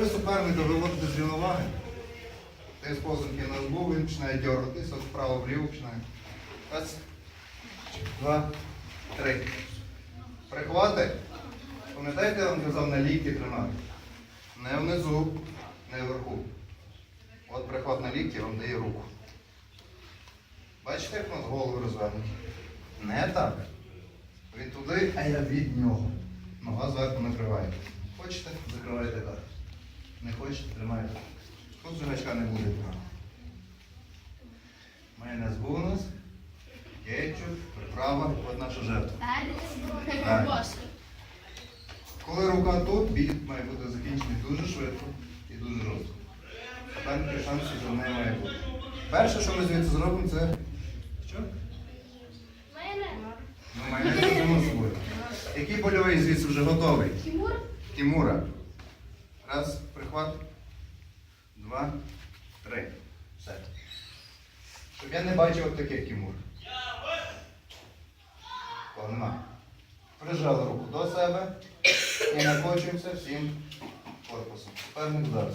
Якщо ви суперника виводите з рівноваги, ти з позинки на лбу, він починає дергатися, вправо вліво починає. Раз, два, три. Прихвати. Пам'ятаєте, я вам казав на лікті тримати? Не внизу, не вверху. От прихват на лікті вам дає руку. Бачите, як у нас голови розвернуті? Не так. Він туди, а я від нього. Нога зверху накриває. Хочете, закриваєте так. Не хочете, тримаєте. Тут жирачка не буде. Майонез був у нас. Кетчуп, приправа, от наша жертва. Так. Коли рука тут, бій має бути закінчений дуже швидко і дуже жорстко. Там шансів що не має бути. Перше, що ми звідси зробимо, це. Що? Ну, майонез візьмемо з собою. Який больовий звідси вже готовий? Тимур? Тимура. Раз, прихват. Два, три. Все. Щоб я не бачив таких Тимур. О, нема. Прижали руку до себе і накочуємося всім корпусом. Суперник зараз.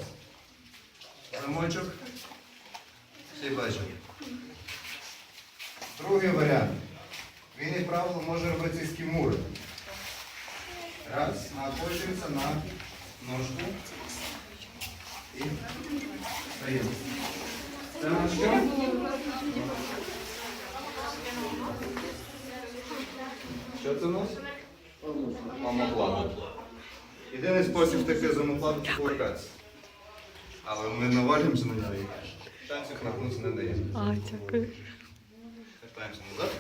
Замочок. Всі бачать. Другий варіант. Він, як правило, може робити з кімури. Раз, накочуємося на ножку і. Це на що? Що це у нас? Омоплата. Єдиний спосіб втекти з омоплати це кувыркатися. Але ми навалюємося на неї. Шансів нагнутися не даємо. А, дякую. Вертаємося назад.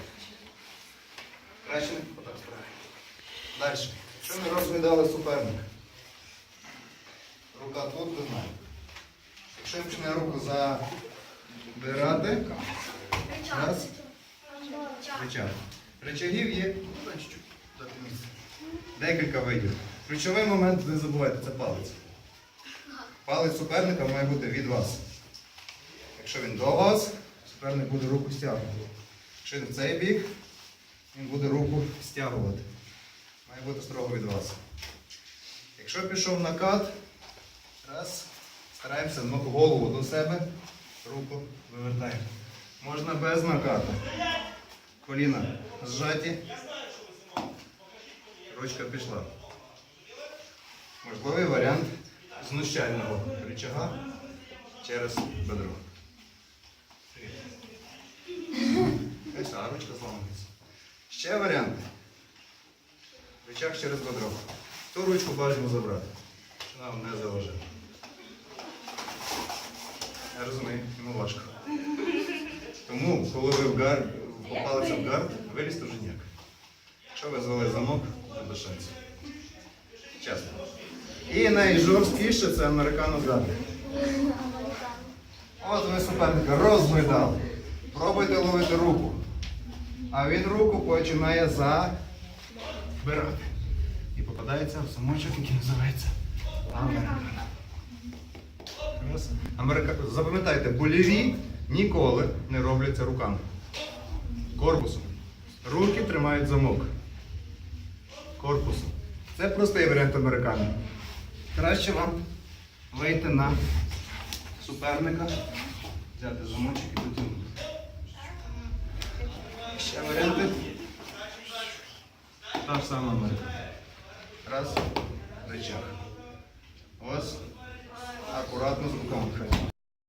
Краще не отак справи. Далі. Що ми розглядали суперника? Рука тут, ви. Якщо почне руку забирати, раз, рычаг. Рычагів є декілька видів. Ключовий момент, не забувайте, це палець. Палець суперника має бути від вас. Якщо він до вас, суперник буде руку стягувати. Якщо він в цей бік, він буде руку стягувати. Має бути строго від вас. Якщо пішов накат, раз, стараємося ну, голову до себе, руку вивертаємо. Можна без накату. Коліна зжаті. Ручка пішла. Можливий варіант знущального рычага через бедро. А ручка зламається. Ще варіант. Рычаг через бедро. Ту ручку бажано забрати. Нам не заважає. Я розумію, йому важко. Тому, коли ви в гар... попалися в гард, вилізти вже ніяк. Якщо ви звели замок, то без шансів. Чесно. І найжорсткіше це американо гард. От ви суперника розглядали. Пробуйте ловити руку. А він руку починає забирати. І попадається в самочок, який називається американо. Америка... Запам'ятайте, боліві ніколи не робляться руками. Корпусом. Руки тримають замок. Корпусом. Це простий варіант американо. Краще вам вийти на суперника, взяти замочок і дотягнути. Ще варіанти. Та ж сама Америка. Раз, рычаг. Ось. Акуратно з руками.